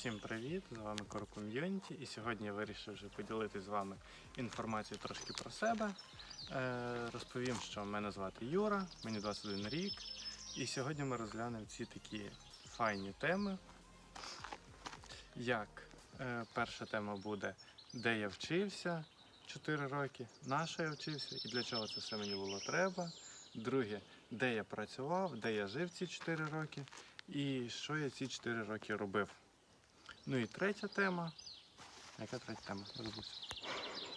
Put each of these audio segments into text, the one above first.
Всім привіт! З вами Community і сьогодні я вирішив вже поділитися з вами інформацією трошки про себе. Е, розповім, що мене звати Юра, мені 21 рік. І сьогодні ми розглянемо ці такі файні теми. Як е, перша тема буде, де я вчився 4 роки, на що я вчився і для чого це все мені було треба. Друге, де я працював, де я жив ці 4 роки і що я ці 4 роки робив. Ну і третя тема. Яка третя тема? Забувся.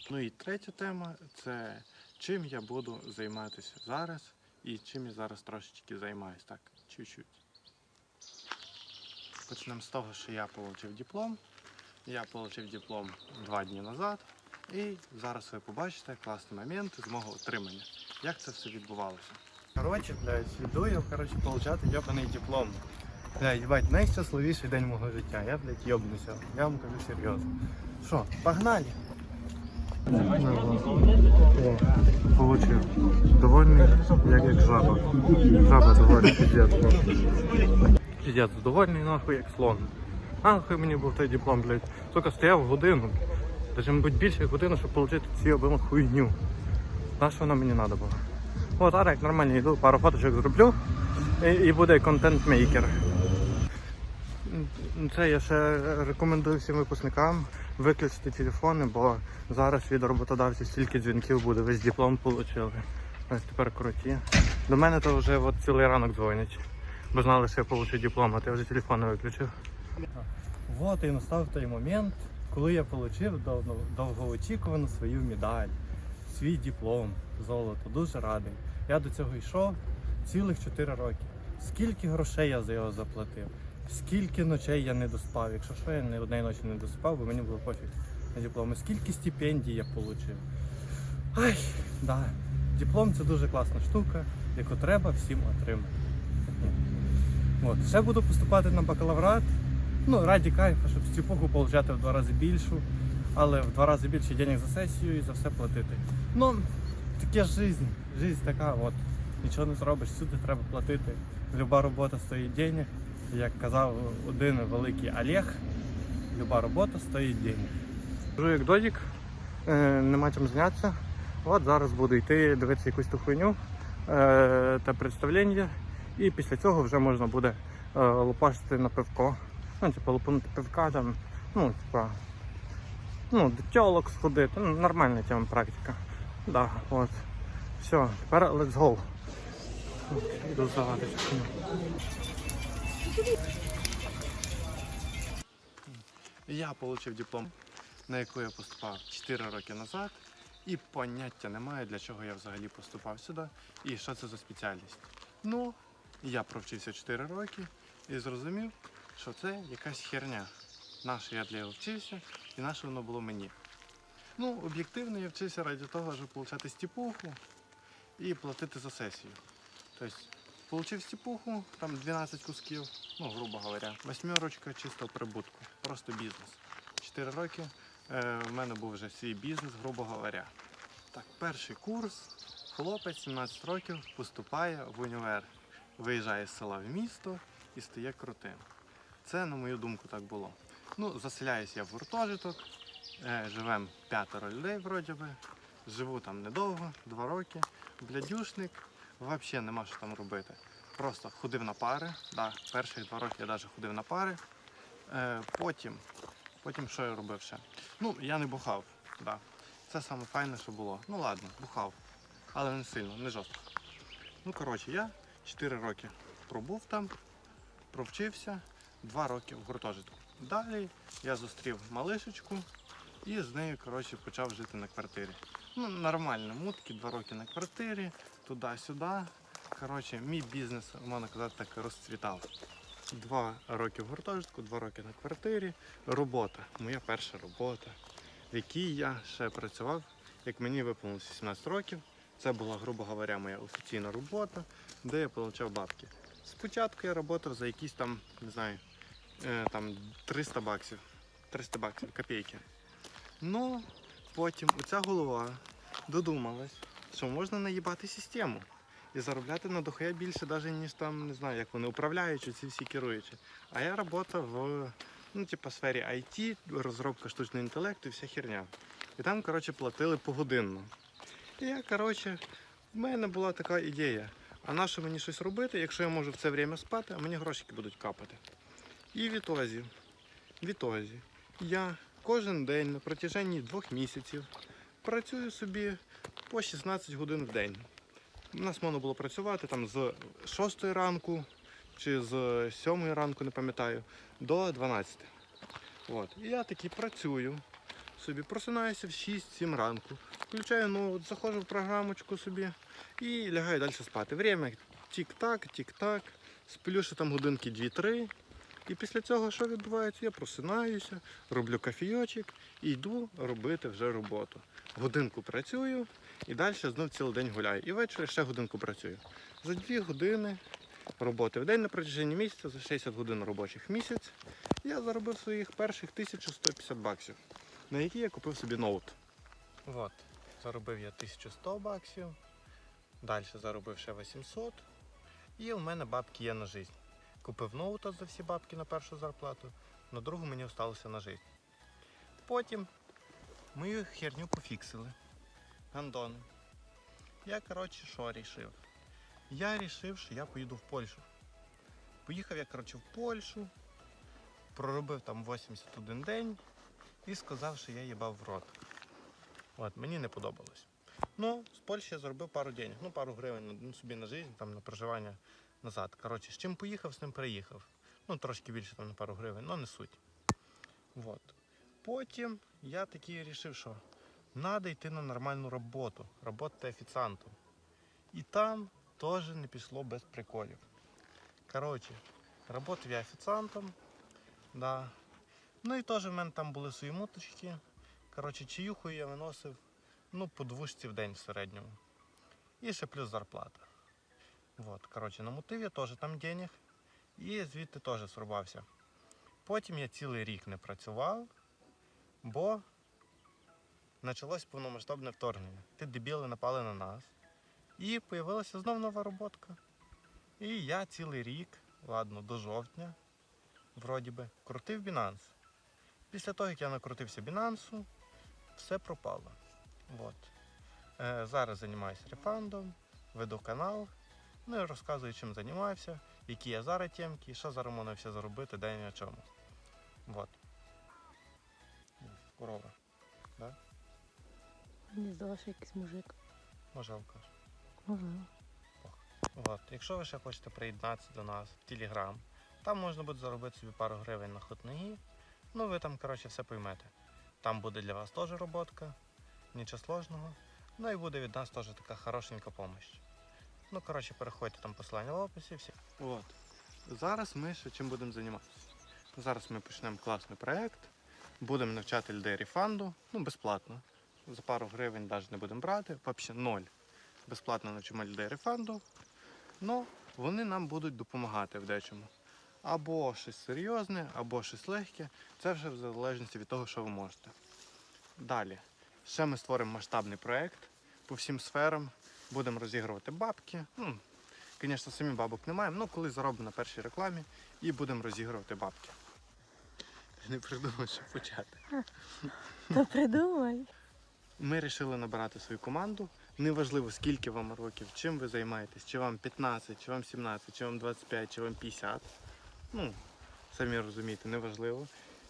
Ну і третя тема це чим я буду займатися зараз і чим я зараз трошечки займаюсь. Так, чуть-чуть. Почнемо з того, що я отримав диплом. Я отримав диплом два дні назад. І зараз ви побачите класний момент з мого отримання. Як це все відбувалося. Коротше, блядь, йду я, коротше, получати йобаний диплом. Блядь, їбать, найщасливіший день мого життя. Я, блядь, йобнуся. Я вам кажу серйозно. Що, погнали? Получив. Довольний, як як жаба. Жаба довольна, піздець. Піздець, довольний нахуй як слон. Нахуй мені був той диплом, блядь. Тільки стояв годину. Даже, мабуть, більше години, щоб отримати цю обину хуйню. На що воно мені треба було? От, зараз як нормально йду, пару фоточок зроблю і, і буде контент-мейкер. Це я ще рекомендую всім випускникам виключити телефони, бо зараз від роботодавців стільки дзвінків буде, весь диплом отримали. Ось тепер круті. До мене то вже от цілий ранок дзвонять, бо знали, що я отримав диплом, а я вже телефон виключив. От і настав той момент, коли я отримав довгоочікувану свою медаль, свій диплом, золото. Дуже радий. Я до цього йшов цілих 4 роки. Скільки грошей я за його заплатив, скільки ночей я не доспав. Якщо що, я ні однієї ночі не доспав, бо мені було пофіг на диплом. І Скільки стипендій я отримав. Ай, да. Диплом це дуже класна штука, яку треба всім отримати. От. Ще буду поступати на бакалаврат. Ну, раді кайфа, щоб стіпуху отримати в два рази більшу, але в два рази більше денег за сесію і за все платити. Ну, таке ж жизнь. Жизнь така, от. Нічого не зробиш, сюди треба платити. Люба робота стоїть денег. Як казав один великий Олег, люба робота стоїть денег. Кажу як додік, е, нема чим зайнятися. От зараз буду йти дивитися якусь ту хуйню е, та представлення. І після цього вже можна буде е, лопашити на пивко. Ну, типу, лупанути пивка там, ну, типа, ну, тьолок сходити. Ну, нормальна тема практика. Да, от. Все, тепер let's go. Іду здавати. Я отримав диплом, на яку я поступав 4 роки назад, і поняття немає, для чого я взагалі поступав сюди і що це за спеціальність. Ну, я провчився 4 роки і зрозумів, що це якась херня. Наше я для його вчився і наше воно було мені. Ну, об'єктивно я вчився ради того, щоб отримати стіпуху і платити за сесію. Тобто, отримав стіпуху, там 12 кусків, ну, грубо говоря, восьмерочка чистого прибутку, просто бізнес. 4 роки е, в мене був вже свій бізнес, грубо говоря. Так, перший курс, хлопець 17 років поступає в універ, виїжджає з села в місто і стає крутим. Це, на мою думку, так було. Ну, заселяюсь я в гуртожиток, е, живемо п'ятеро людей вроді би. Живу там недовго, два роки. Блядюшник, взагалі нема що там робити. Просто ходив на пари. Да, перших два роки я навіть ходив на пари. Е, потім, потім що я робив ще? Ну, я не бухав. Да. Це саме файне, що було. Ну ладно, бухав. Але не сильно, не жорстко. Ну, коротше, я 4 роки пробув там, провчився, 2 роки в гуртожитку. Далі я зустрів малишечку і з нею коротше, почав жити на квартирі. Ну, нормально, мутки, 2 роки на квартирі, туди-сюди. Коротше, мій бізнес, можна казати, так розцвітав. Два роки в гуртожитку, два роки на квартирі. Робота, моя перша робота, в якій я ще працював, як мені виповнилося 17 років. Це була, грубо говоря, моя офіційна робота, де я отримав бабки. Спочатку я працював за якісь там, не знаю, е, там 300 баксів. 300 баксів, копійки. Ну, потім оця голова додумалась, що можна наїбати систему і заробляти на дохуя більше, навіть ніж там, не знаю, як вони управляючі, ці всі керуючі. А я працював в ну, типу, сфері IT, розробка штучного інтелекту і вся херня. І там, коротше, платили погодинно. І я, коротше, в мене була така ідея. А на що мені щось робити, якщо я можу в це время спати, а мені грошики будуть капати. І відтозі, відтозі, я кожен день на протяженні двох місяців працюю собі по 16 годин в день. У нас можна було працювати там з 6 ранку чи з 7 ранку, не пам'ятаю, до 12. От. І я такий працюю собі, просинаюся в 6-7 ранку, включаю ноут, заходжу в програмочку собі і лягаю далі спати. Время тік-так, тік-так, сплю ще там годинки 2-3. І після цього що відбувається? Я просинаюся, роблю кофійочок і йду робити вже роботу. Годинку працюю і далі знов цілий день гуляю. І ввечері ще годинку працюю. За 2 години роботи в день на протяженні місяця, за 60 годин робочих місяць, я заробив своїх перших 1150 баксів, на які я купив собі ноут. От, заробив я 1100 баксів, далі заробив ще 800. І у мене бабки є на життя. Купив ноута за всі бабки на першу зарплату, на другу мені залишилося на життя. Потім мою херню пофіксили. Гандони. Я, коротше, що рішив? Я рішив, що я поїду в Польщу. Поїхав я, коротше, в Польщу, проробив там 81 день і сказав, що я їбав в рот. От, мені не подобалось. Ну, з Польщі я заробив пару денег, ну пару гривень ну, собі на життя, там на проживання назад. Коротше, з чим поїхав, з ним приїхав. Ну, трошки більше там на пару гривень, але не суть. Вот. Потім я такий вирішив, що треба йти на нормальну роботу, роботи офіціантом. І там теж не пішло без приколів. Коротше, работав я офіціантом. Да. Ну і теж в мене там були свої муточки. Коротше, чаюху я виносив ну, по двушці в день в середньому. І ще плюс зарплата. Вот, коротше, намутив я теж там денег і звідти теж срубався. Потім я цілий рік не працював, бо почалось повномасштабне вторгнення. Ті дебіли напали на нас. І з'явилася знов нова роботка. І я цілий рік, ладно, до жовтня, вроді би, крутив Binance. Після того, як я накрутився Binance, все пропало. Вот. Е, зараз займаюся рефандом, веду канал, ну і розказую, чим займаюся, які я зараз темки, що зараз можна все заробити, де і на чому. Вот. Корова. Мені здалося, що якийсь мужик. Може алкаш. Можливо. От. Якщо ви ще хочете приєднатися до нас в Телеграм, там можна буде заробити собі пару гривень на хотниги. Ну ви там, коротше, все поймете. Там буде для вас теж роботка, нічого сложного. Ну і буде від нас теж така хорошенька допомога. Ну, коротше, переходьте там посилання в описі. Всі. От. Зараз ми ще чим будемо займатися. Зараз ми почнемо класний проєкт. Будемо навчати людей рефанду, ну, безплатно. За пару гривень навіть не будемо брати, взагалі ноль. Безплатно навчимо людей рефанду. Ну, вони нам будуть допомагати в дечому. Або щось серйозне, або щось легке. Це вже в залежності від того, що ви можете. Далі. Ще ми створимо масштабний проєкт по всім сферам. Будемо розігрувати бабки. Ну, звісно, самі бабок не маємо, але коли заробимо на першій рекламі і будемо розігрувати бабки. Не придумав, що почати. Та придумай. Ми вирішили набирати свою команду. Неважливо, скільки вам років, чим ви займаєтесь, чи вам 15, чи вам 17, чи вам 25, чи вам 50. Ну, самі розумієте, неважливо.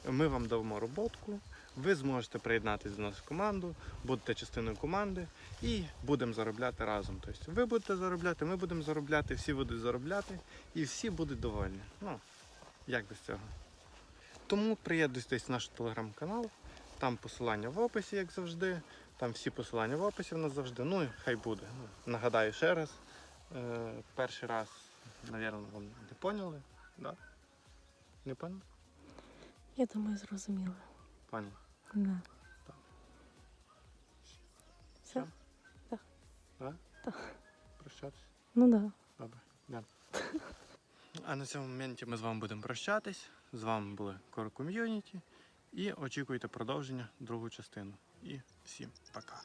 Ми вам дамо роботку, ви зможете приєднатися до нас в команду, будете частиною команди і будемо заробляти разом. Тобто ви будете заробляти, ми будемо заробляти, всі будуть заробляти і всі будуть довольні. Ну, як без цього. Тому приєднуйтесь в наш телеграм-канал, там посилання в описі, як завжди. Там всі посилання в описі в нас завжди. Ну і хай буде. Ну, нагадаю ще раз. Е, перший раз, мабуть, вам не поняли. Да? Не поняли? Я думаю, зрозуміла. Поняли. Да. Так. Все? Да? Так. Прощатися? Ну да. Добре. Да. А на цьому моменті ми з вами будемо прощатись. З вами були Core Community. І очікуйте продовження, другу частину. І всім пока.